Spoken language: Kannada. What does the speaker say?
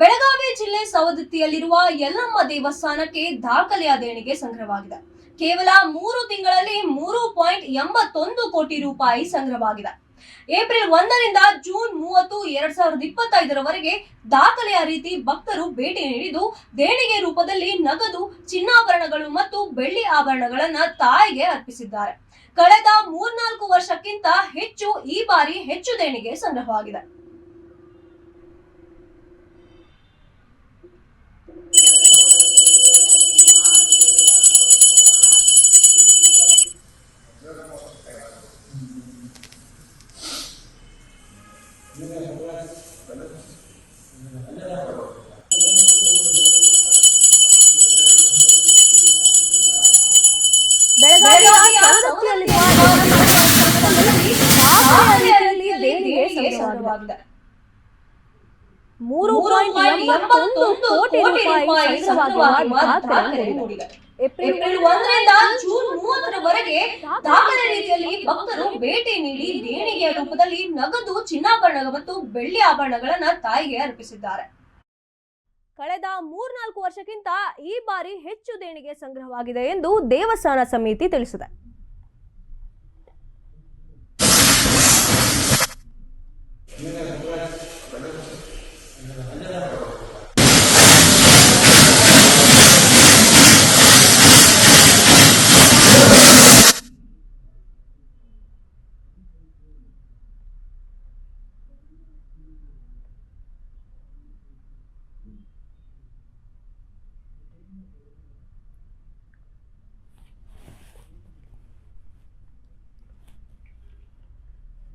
ಬೆಳಗಾವಿ ಜಿಲ್ಲೆ ಸವದತ್ತಿಯಲ್ಲಿರುವ ಯಲ್ಲಮ್ಮ ದೇವಸ್ಥಾನಕ್ಕೆ ದಾಖಲೆಯ ದೇಣಿಗೆ ಸಂಗ್ರಹವಾಗಿದೆ. ಕೇವಲ ಮೂರು ತಿಂಗಳಲ್ಲಿ ಮೂರು ಪಾಯಿಂಟ್ ಎಂಬತ್ತೊಂದು ಕೋಟಿ ರೂಪಾಯಿ ಸಂಗ್ರಹವಾಗಿದೆ. ಏಪ್ರಿಲ್ ಒಂದರಿಂದ ಜೂನ್ ಮೂವತ್ತು ಎರಡ್ ಸಾವಿರದ ಇಪ್ಪತ್ತೈದರವರೆಗೆ ದಾಖಲೆಯ ರೀತಿ ಭಕ್ತರು ಭೇಟಿ ನೀಡಿದ್ದು, ದೇಣಿಗೆ ರೂಪದಲ್ಲಿ ನಗದು, ಚಿನ್ನಾಭರಣಗಳು ಮತ್ತು ಬೆಳ್ಳಿ ಆಭರಣಗಳನ್ನ ತಾಯಿಗೆ ಅರ್ಪಿಸಿದ್ದಾರೆ. ಕಳೆದ ಮೂರ್ನಾಲ್ಕು ವರ್ಷಕ್ಕಿಂತ ಹೆಚ್ಚು ಈ ಬಾರಿ ಹೆಚ್ಚು ದೇಣಿಗೆ ಸಂಗ್ರಹವಾಗಿದೆ. ಮೂರು ಪಾಯಿಂಟ್ ಎಂಬತ್ತೊಂದು ಕೋಟಿ ರೂಪಾಯಿ ಸಂಗ್ರಹವಾಗಿರುವ ದಾಖಲೆ ಮೂಡಿದೆ. ಏಪ್ರಿಲ್ ಒಂದರಿಂದ ಜೂನ್ ಮೂವತ್ತರವರೆಗೆ ದಾಖಲೆ ರೀತಿಯಲ್ಲಿ ಭಕ್ತರು ಭೇಟಿ ನೀಡಿ ದೇಣಿಗೆಯ ರೂಪದಲ್ಲಿ ನಗದು ಚಿನ್ನಾಭರಣ ಮತ್ತು ಬೆಳ್ಳಿ ಆಭರಣಗಳನ್ನ ತಾಯಿಗೆ ಅರ್ಪಿಸಿದ್ದಾರೆ. ಕಳೆದ ಮೂರ್ನಾಲ್ಕು ವರ್ಷಕ್ಕಿಂತ ಈ ಬಾರಿ ಹೆಚ್ಚು ದೇಣಿಗೆ ಸಂಗ್ರಹವಾಗಿದೆ ಎಂದು ದೇವಸ್ಥಾನ ಸಮಿತಿ ತಿಳಿಸಿದೆ.